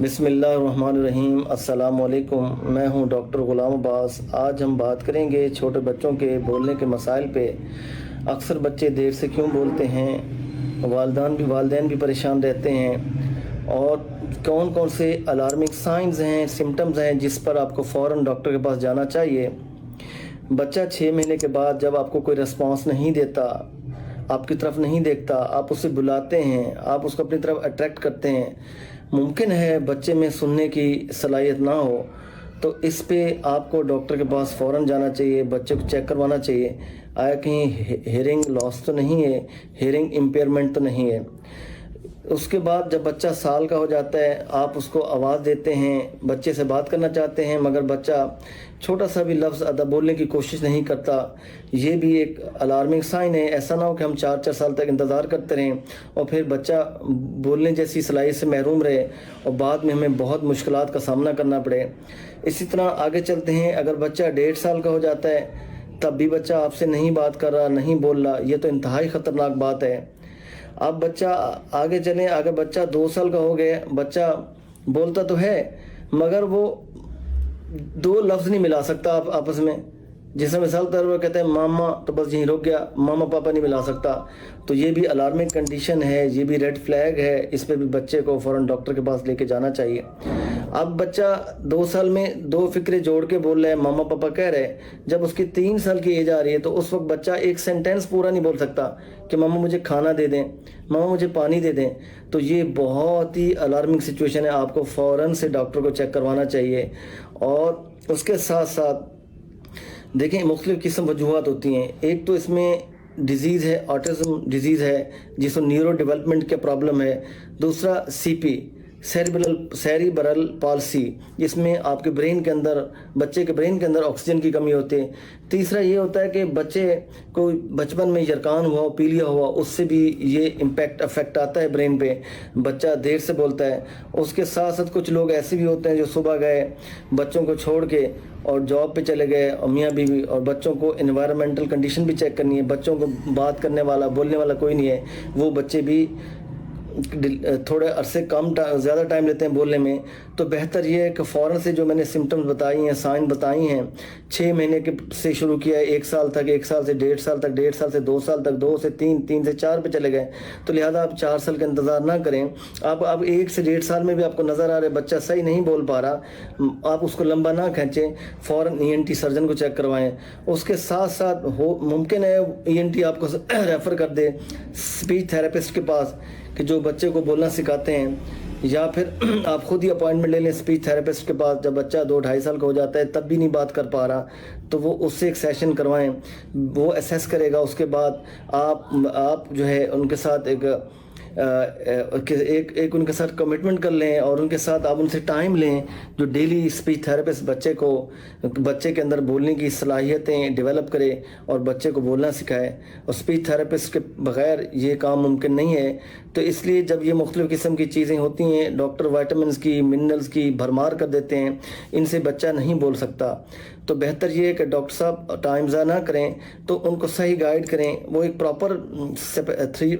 بسم اللہ الرحمن الرحیم، السلام علیکم۔ میں ہوں ڈاکٹر غلام عباس۔ آج ہم بات کریں گے چھوٹے بچوں کے بولنے کے مسائل پہ۔ اکثر بچے دیر سے کیوں بولتے ہیں؟ والدان بھی، والدین بھی پریشان رہتے ہیں۔ اور کون کون سے الارمنگ سائنز ہیں سمٹمز ہیں جس پر آپ کو فوراً ڈاکٹر کے پاس جانا چاہیے؟ بچہ چھ مہینے کے بعد جب آپ کو کوئی رسپانس نہیں دیتا، آپ کی طرف نہیں دیکھتا، آپ اسے بلاتے ہیں، آپ اس کو اپنی طرف اٹریکٹ کرتے ہیں۔ ممکن ہے بچے میں سننے کی صلاحیت نہ ہو، تو اس پہ آپ کو ڈاکٹر کے پاس فوراً جانا چاہیے، بچے کو چیک کروانا چاہیے۔ آیا کہیں ہیرنگ لاس تو نہیں ہے، ہیرنگ امپیئرمنٹ تو نہیں ہے۔ اس کے بعد جب بچہ سال کا ہو جاتا ہے، آپ اس کو آواز دیتے ہیں، بچے سے بات کرنا چاہتے ہیں، مگر بچہ چھوٹا سا بھی لفظ ادا بولنے کی کوشش نہیں کرتا۔ یہ بھی ایک الارمنگ سائن ہے۔ ایسا نہ ہو کہ ہم چار چار سال تک انتظار کرتے رہیں اور پھر بچہ بولنے جیسی صلاحیت سے محروم رہے اور بعد میں ہمیں بہت مشکلات کا سامنا کرنا پڑے۔ اسی طرح آگے چلتے ہیں۔ اگر بچہ ڈیڑھ سال کا ہو جاتا ہے، تب بھی بچہ آپ سے نہیں بات کر رہا، نہیں بول رہا، یہ تو انتہائی خطرناک بات ہے۔ اب بچہ آگے چلیں، اگر بچہ دو سال کا ہو گیا، بچہ بولتا تو ہے، مگر وہ دو لفظ نہیں ملا سکتا آپ آپس میں۔ جسے مثال طور پر کہتے ہیں ماما تو بس یہیں رک گیا، ماما پاپا نہیں ملا سکتا۔ تو یہ بھی الارمنگ کنڈیشن ہے، یہ بھی ریڈ فلیگ ہے۔ اس پہ بھی بچے کو فوراً ڈاکٹر کے پاس لے کے جانا چاہیے۔ اب بچہ دو سال میں دو فکرے جوڑ کے بول رہے ہیں ماما پاپا کہہ رہے جب اس کی تین سال کی ایج آ رہی ہے تو اس وقت بچہ ایک سینٹینس پورا نہیں بول سکتا کہ ماما مجھے کھانا دے دیں، ماما مجھے پانی دے دیں۔ تو یہ بہت ہی الارمنگ سچویشن ہے۔ آپ کو فوراً سے ڈاکٹر کو چیک کروانا چاہیے۔ اور اس کے ساتھ ساتھ دیکھیں، مختلف قسم وجوہات ہوتی ہیں۔ ایک تو اس میں ڈیزیز ہے آٹزم ڈیزیز ہے، جس میں نیورو ڈیولپمنٹ کے پرابلم ہے۔ دوسرا C P cerebral cerebral palsy جس میں آپ کے برین کے اندر، بچے کے برین کے اندر آکسیجن کی کمی ہوتی ہے۔ تیسرا یہ ہوتا ہے کہ بچے کو بچپن میں یرکان ہوا، پیلیا ہوا، اس سے بھی یہ امپیکٹ افیکٹ آتا ہے برین پہ۔ بچہ دیر سے بولتا ہے۔ اس کے ساتھ ساتھ کچھ لوگ ایسے بھی ہوتے ہیں جو صبح گئے، بچوں کو چھوڑ کے اور جاب پہ چلے گئے، اور میاں بیوی اور بچوں کو انوائرمنٹل کنڈیشن بھی چیک کرنی ہے۔ بچوں کو بات کرنے والا، بولنے والا کوئی نہیں ہے۔ وہ بچے بھی تھوڑے عرصے کم زیادہ ٹائم لیتے ہیں بولنے میں۔ تو بہتر یہ ہے کہ فوراً سے جو میں نے سمٹمز بتائی ہیں سائن بتائی ہیں، چھ مہینے کے سے شروع کیا ہے، ایک سال تک، ایک سال سے ڈیڑھ سال تک، ڈیڑھ سال سے دو سال تک، دو سے تین تین سے چار پہ چلے گئے۔ تو لہٰذا آپ چار سال کا انتظار نہ کریں۔ آپ اب ایک سے ڈیڑھ سال میں بھی آپ کو نظر آ رہا ہے، بچہ صحیح نہیں بول پا رہا۔ آپ اس کو لمبا نہ کھینچیں، فوراً ای این ٹی سرجن کو چیک کروائیں۔ اس کے ساتھ ساتھ ہو ممکن ہے ای این ٹی آپ کو ریفر کر دے۔ اسپیچ تھراپسٹ کے پاس۔ کہ جو بچے کو بولنا سکھاتے ہیں، یا پھر آپ خود ہی اپوائنٹمنٹ لے لیں اسپیچ تھراپسٹ کے پاس جب بچہ دو ڈھائی سال کا ہو جاتا ہے، تب بھی نہیں بات کر پا رہا، تو وہ اس سے ایک سیشن کروائیں۔ وہ اسیس کرے گا، اس کے بعد آپ آپ جو ہے، ان کے ساتھ ایک ایک ایک ان کے ساتھ کمٹمنٹ کر لیں اور ان کے ساتھ آپ ان سے ٹائم لیں جو ڈیلی اسپیچ تھراپسٹ بچے کو، بچے کے اندر بولنے کی صلاحیتیں ڈیولپ کرے اور بچے کو بولنا سکھائے اور اسپیچ تھراپسٹ کے بغیر یہ کام ممکن نہیں ہے۔ تو اس لیے جب یہ مختلف قسم کی چیزیں ہوتی ہیں ڈاکٹر وائٹامنس کی منرلز کی بھرمار کر دیتے ہیں، ان سے بچہ نہیں بول سکتا۔ تو بہتر یہ ہے کہ ڈاکٹر صاحب ٹائم ضائع نہ کریں، تو ان کو صحیح گائیڈ کریں۔ وہ ایک پراپر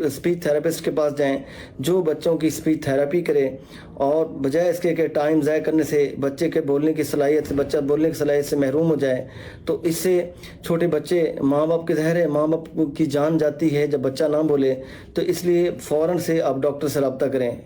اسپیچ تھراپسٹ کے پاس جائیں جو بچوں کی اسپیچ تھراپی کرے۔ اور بجائے اس کے کہ ٹائم ضائع کرنے سے بچے کے بولنے کی صلاحیت سے، بچہ بولنے کی صلاحیت سے محروم ہو جائے، تو اس سے چھوٹے بچے ماں باپ کے ظاہر ہے، ماں باپ کی جان جاتی ہے جب بچہ نہ بولے، تو اس لیے فوراً سے آپ ڈاکٹر سے رابطہ کریں۔